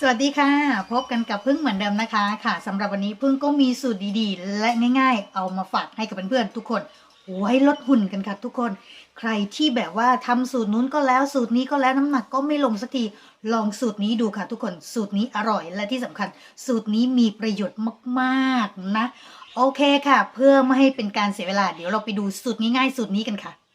สวัสดีค่ะ พบกันกับพึ่งเหมือนเดิมนะคะค่ะสำหรับวันนี้พึ่งก็มีสูตรดีๆ และง่าย ๆ เอามาฝากให้กับเพื่อนๆทุกคนไว้ลดหุ่นกันค่ะทุกคน ใครที่แบบว่าทำสูตรนู้นก็แล้วสูตรนี้ก็แล้วน้ำหนักก็ไม่ลงสักทีลองสูตรนี้ดูค่ะทุกคนสูตรนี้อร่อยและที่สำคัญ สูตรนี้มีประโยชน์มากๆนะ โอเคค่ะ เพื่อไม่ให้เป็นการเสียเวลา เดี๋ยวเราไปดูสูตรง่ายๆสูตรนี้กันค่ะ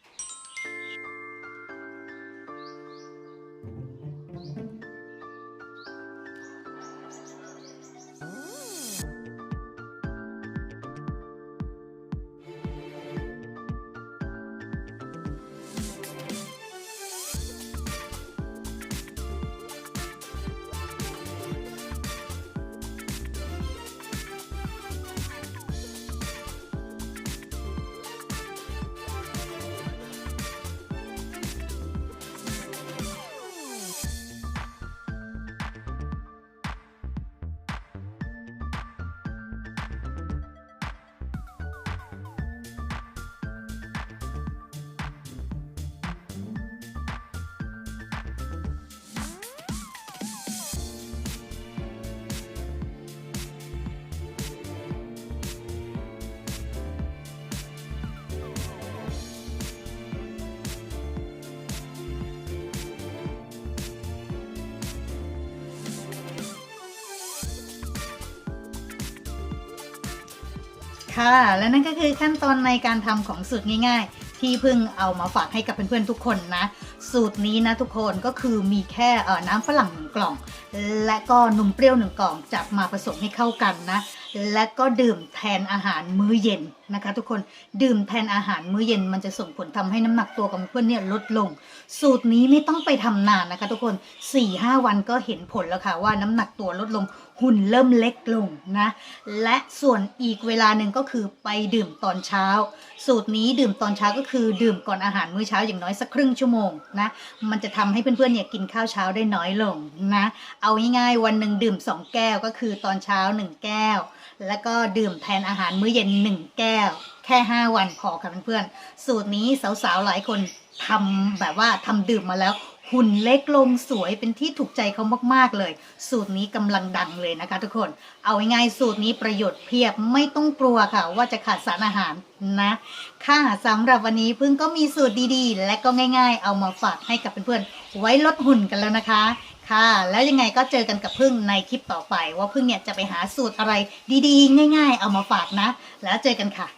ค่ะ และนั่นก็คือขั้นตอนในการทำของสูตรง่าย ๆ ที่เพิ่งเอามาฝากให้กับเพื่อนๆทุกคนนะ สูตรนี้นะทุกคนก็คือมีแค่น้ำฝรั่งหนึ่งกล่อง และก็นมเปรี้ยวหนึ่งกล่องจับมาผสมให้เข้ากันนะ และก็ดื่มแทนอาหารมื้อเย็นนะคะ ทุกคนดื่มแทนอาหารมื้อเย็น มันจะส่งผลทำให้น้ำหนักตัวของเพื่อนเนี่ยลดลง สูตรนี้ไม่ต้องไปทำนานนะคะ ทุกคน4-5วันก็เห็นผลแล้วค่ะว่าน้ำหนักตัวลดลงหุ่นเริ่มเล็กลงนะ และส่วนอีกเวลาหนึ่งก็คือไปดื่มตอนเช้า สูตรนี้ดื่มตอนเช้าก็คือือดื่มก่อนอาหารมื้อเช้าอย่างน้อยสักครึ่งชั่วโมงนะมันจะทำให้เพื่อนๆเนี่ยกินข้าวเช้าได้น้อยลงนะเอาง่ายๆวันหนึ่งดื่ม 2 แก้วก็คือตอนเช้า 1 แก้ว แล้วก็ดื่มแทนอาหารมื้อเย็น 1 แก้ว แค่ 5 วันพอค่ะเพื่อนๆสูตรนี้สาวๆหลายคนทำแบบว่าทำดื่มมาแล้ว หุ่นเล็กลงสวยเป็นที่ถูกใจเขามากๆเลย สูตรนี้กำลังดังเลยนะคะทุกคน เอาง่ายๆสูตรนี้ประโยชน์เพียบไม่ต้องกลัวค่ะ ว่าจะขาดสารอาหารนะ ค่ะสำหรับวันนี้พึ่งก็มีสูตรดีๆ และก็ง่าย ๆ เอามาฝากให้กับเพื่อนๆไว้ลดหุ่นกันแล้วนะคะ ค่ะ แล้วยังไงก็เจอกันกับพึ่งในคลิปต่อไป ว่าพึ่งเนี่ยจะไปหาสูตรอะไรดีๆ ง่าย ๆ เอามาฝากนะ แล้วเจอกันค่ะ